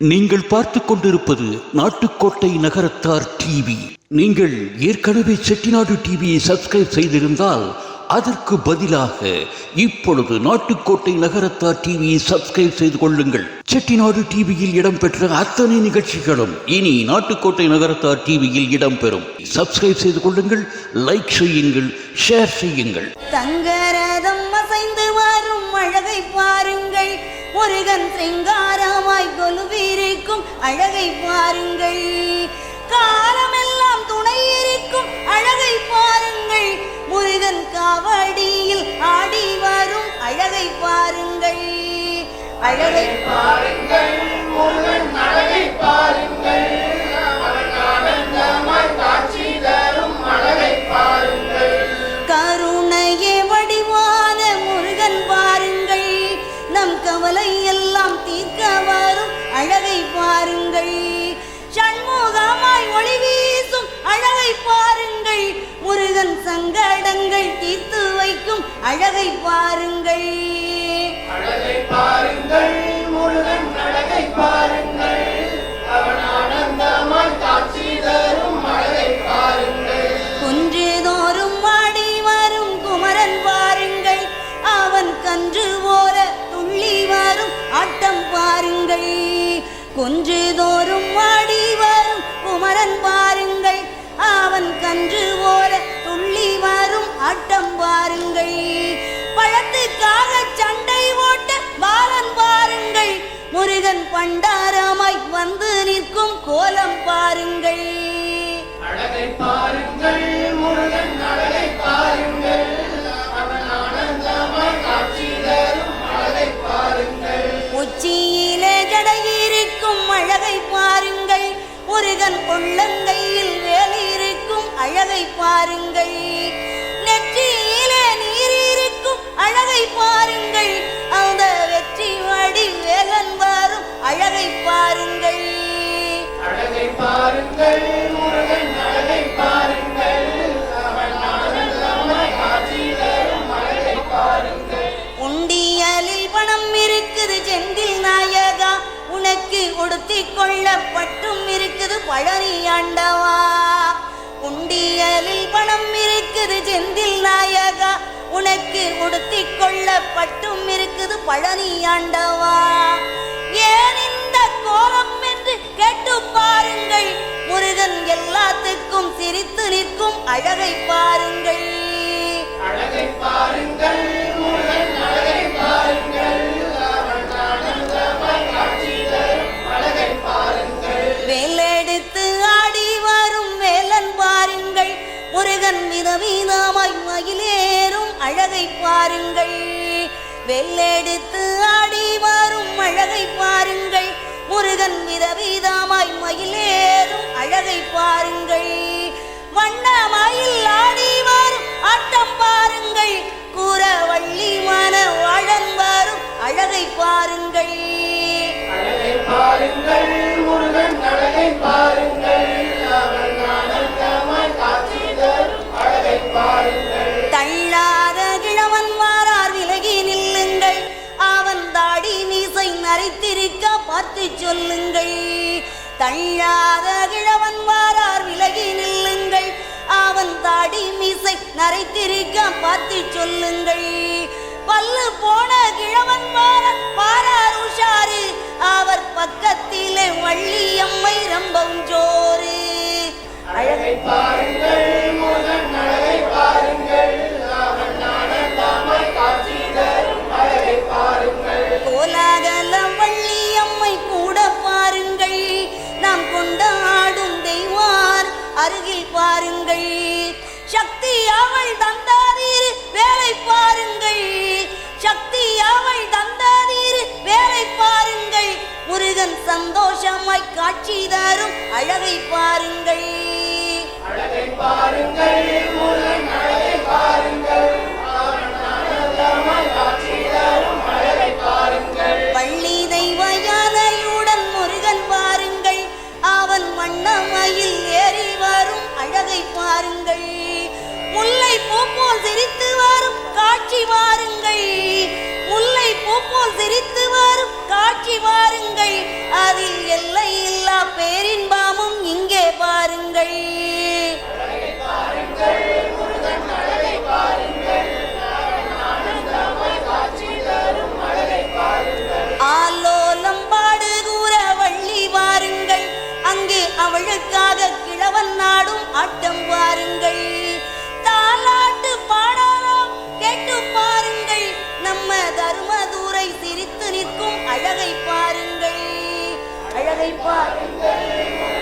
நீங்கள் பார்த்து கொண்டிருப்பது நாட்டுக்கோட்டை நகரத்தார் டிவி. நீங்கள் ஏற்கனவே செட்டிநாடு டிவியை சப்ஸ்கிரைப் செய்திருந்தால் அதற்கு பதிலாக இப்பொழுது நாட்டுக்கோட்டை நகரத்தார் டிவியை சப்ஸ்கிரைப் செய்து கொள்ளுங்கள். செட்டிநாடு டிவியில் இடம்பெற்ற அத்தனை நிகழ்ச்சிகளும் இனி நாட்டுக்கோட்டை நகரத்தார் டிவியில் இடம்பெறும். சப்ஸ்கிரைப் செய்து கொள்ளுங்கள் லைக் செய்யுங்கள் ஷேர் செய்யுங்கள். தங்கரதம் அசைந்து வரும் அழகை பாருங்கள். முருகன் சிங்காரமாய் கொலுவிருக்கும் அழகை பாருங்கள். பாருங்கள் அழகை பாருங்கள் முருகன் அழகை பாருங்கள் கருணையே வடிவான முருகன் பாருங்கள். நம் கவலை எல்லாம் தீர்க்க வரும் அழகை பாருங்கள். சண்முகமாய் ஒளி வீசும் அழகை பாருங்கள். முருகன் சங்கடங்கள் தீர்த்து வைக்கும் அழகை பாருங்கள். குன்றுதோறும் ஆடி வரும் குமரன் பாருங்கள். அவன் கன்று ஓர துள்ளி வரும் ஆட்டம் பாருங்கள். முருகன் பண்டாரமாய் வந்து நிற்கும் கோலம் பாருங்கள். அழகை பாருங்கள். உனக்கு கொள்ளப்பட்டும் பட்டும் இருக்குது பழனி ஆண்டவா உண்டியலில் பணம் இருக்குது செந்தில் நாயகா. உனக்கு உடுத்தி கொள்ளப்பட்டும் இருக்குது பழனி ஆண்டவா ஏன் இந்த கோலம் என்று கேட்டு பாருங்கள். முருகன் எல்லாத்துக்கும் சிரித்து நிற்கும் அழகை பாருங்கள். அழகை பாருங்கள். அழகை பாருங்கள். வெள்ளெடுத்து ஆடி வரும் அழகை பாருங்கள். முருகன் விதவீதமாய் மயிலேறும் அழகை பாருங்கள். வண்ண மயில் ஆடி வரும் ஆட்டம் பாருங்கள். கூற வள்ளி மன வாழன் வரும் அழகை பாருங்கள். நரைத்திருக்க பார்த்து சொல்லுங்கள். தள்ளாத கிழவன் வாரார் விலகி நில்லுங்கள். அவன் தாடி மீசை நரைத்திருக்க பார்த்து சொல்லுங்கள். பல்லு போன கிழவன் வாரார் பாரார் உஷாரு. அவர் பக்கத்திலே வள்ளியம்மை சக்தி அவள் தந்தாதீர் வேலை பாருங்கள். சக்தி அவள் தந்தாதீர் வேலை பாருங்கள். முருகன் சந்தோஷமாய் காட்சி தரும் அழகை பாருங்கள். அழகை பாருங்கள் காட்சி வாருங்கள். முல்லை பூப்போல் சிரித்து வரும் காட்சி வாருங்கள். அதில் எல்லை இல்லா பேரின்ப Harry Potter.